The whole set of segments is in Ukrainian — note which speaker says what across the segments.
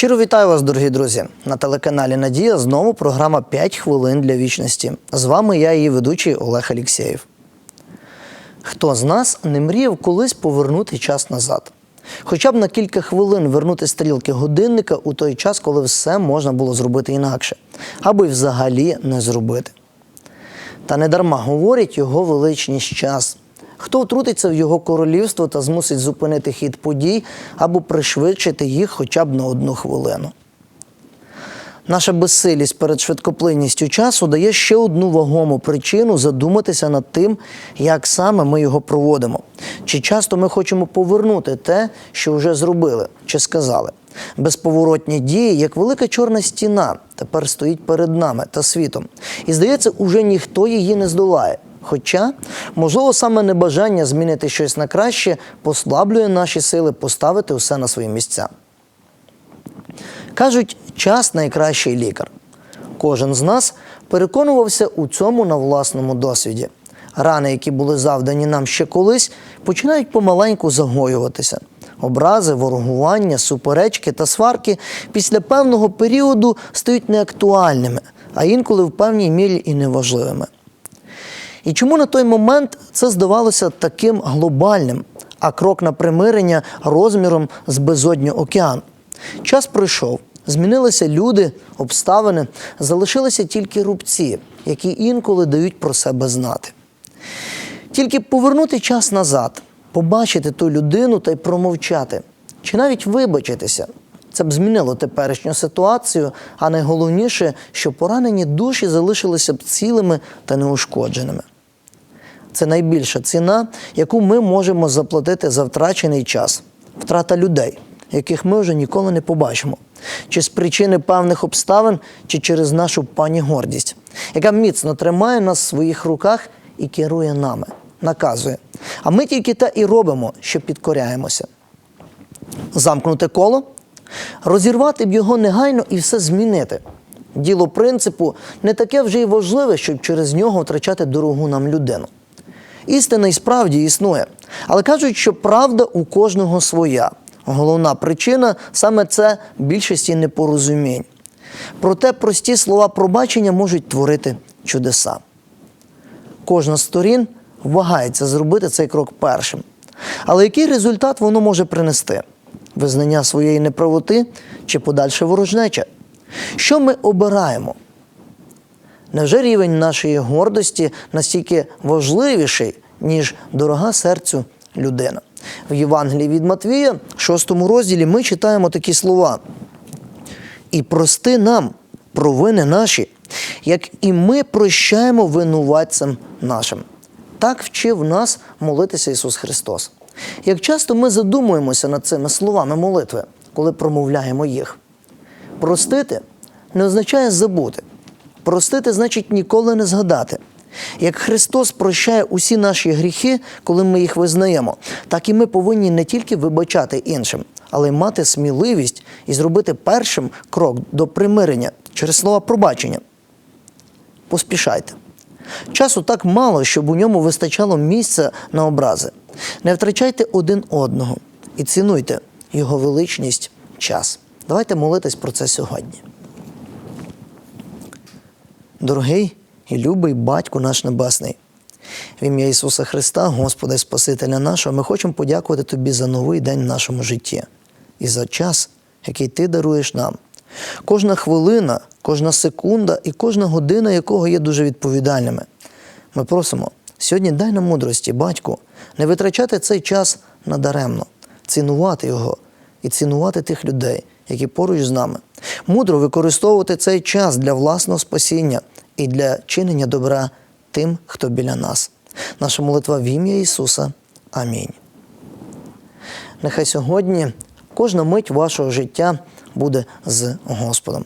Speaker 1: Щиро вітаю вас, дорогі друзі. На телеканалі Надія знову програма «5 хвилин для вічності. З вами я, її ведучий Олег Алєксєєв. Хто з нас не мріяв колись повернути час назад? Хоча б на кілька хвилин вернути стрілки годинника у той час, коли все можна було зробити інакше, або й взагалі не зробити. Та не дарма говорять його величність час. Хто втрутиться в його королівство та змусить зупинити хід подій або пришвидшити їх хоча б на одну хвилину. Наша безсилість перед швидкоплинністю часу дає ще одну вагому причину задуматися над тим, як саме ми його проводимо. Чи часто ми хочемо повернути те, що вже зробили чи сказали. Безповоротні дії, як велика чорна стіна, тепер стоїть перед нами та світом. І здається, уже ніхто її не здолає. Хоча, можливо, саме небажання змінити щось на краще послаблює наші сили поставити усе на свої місця. Кажуть, час найкращий лікар. Кожен з нас переконувався у цьому на власному досвіді. Рани, які були завдані нам ще колись, починають помаленьку загоюватися. Образи, ворогування, суперечки та сварки після певного періоду стають неактуальними, а інколи в певній мірі і неважливими. І чому на той момент це здавалося таким глобальним, а крок на примирення розміром з безодню океан? Час пройшов, змінилися люди, обставини, залишилися тільки рубці, які інколи дають про себе знати. Тільки повернути час назад, побачити ту людину та й промовчати, чи навіть вибачитися. Це б змінило теперішню ситуацію, а найголовніше, що поранені душі залишилися б цілими та неушкодженими. Це найбільша ціна, яку ми можемо заплатити за втрачений час, втрата людей, яких ми вже ніколи не побачимо, чи з причини певних обставин, чи через нашу пані гордість, яка міцно тримає нас в своїх руках і керує нами, наказує. А ми тільки те і робимо, що підкоряємося. Замкнути коло, розірвати б його негайно і все змінити. Діло принципу не таке вже й важливе, щоб через нього втрачати дорогу нам людину. Істина і справді існує, але кажуть, що правда у кожного своя. Головна причина саме це більшості непорозумінь. Проте прості слова пробачення можуть творити чудеса. Кожна з сторін вагається зробити цей крок першим. Але який результат воно може принести? Визнання своєї неправоти чи подальше ворожнеча? Що ми обираємо? Невже рівень нашої гордості настільки важливіший, ніж дорога серцю людина? В Євангелії від Матвія, 6 розділі, ми читаємо такі слова. І прости нам провини наші, як і ми прощаємо винуватцям нашим. Так вчив нас молитися Ісус Христос. Як часто ми задумуємося над цими словами молитви, коли промовляємо їх? Простити не означає забути. Простити значить ніколи не згадати. Як Христос прощає усі наші гріхи, коли ми їх визнаємо, так і ми повинні не тільки вибачати іншим, але й мати сміливість і зробити першим крок до примирення через слова пробачення. Поспішайте. Часу так мало, щоб у ньому вистачало місця на образи. Не втрачайте один одного і цінуйте його величність час. Давайте молитись про це сьогодні. Дорогий і любий батько наш Небесний, в ім'я Ісуса Христа, Господа і Спасителя нашого, ми хочемо подякувати Тобі за новий день в нашому житті і за час, який Ти даруєш нам. Кожна хвилина, кожна секунда і кожна година, якого є дуже відповідальними. Ми просимо сьогодні дай нам мудрості, батьку, не витрачати цей час надаремно, цінувати його і цінувати тих людей, які поруч з нами, мудро використовувати цей час для власного спасіння і для чинення добра тим, хто біля нас. Наша молитва в ім'я Ісуса. Амінь. Нехай сьогодні кожна мить вашого життя буде з Господом.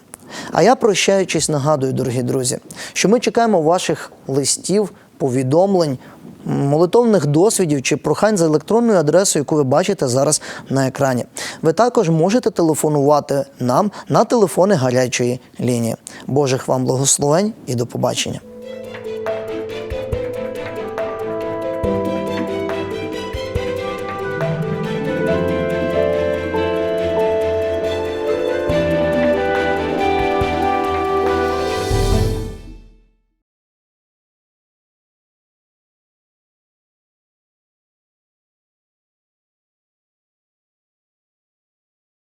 Speaker 1: А я, прощаючись, нагадую, дорогі друзі, що ми чекаємо ваших листів, повідомлень, молитовних досвідів чи прохань за електронною адресою, яку ви бачите зараз на екрані. Ви також можете телефонувати нам на телефони гарячої лінії. Божих вам благословень і до побачення.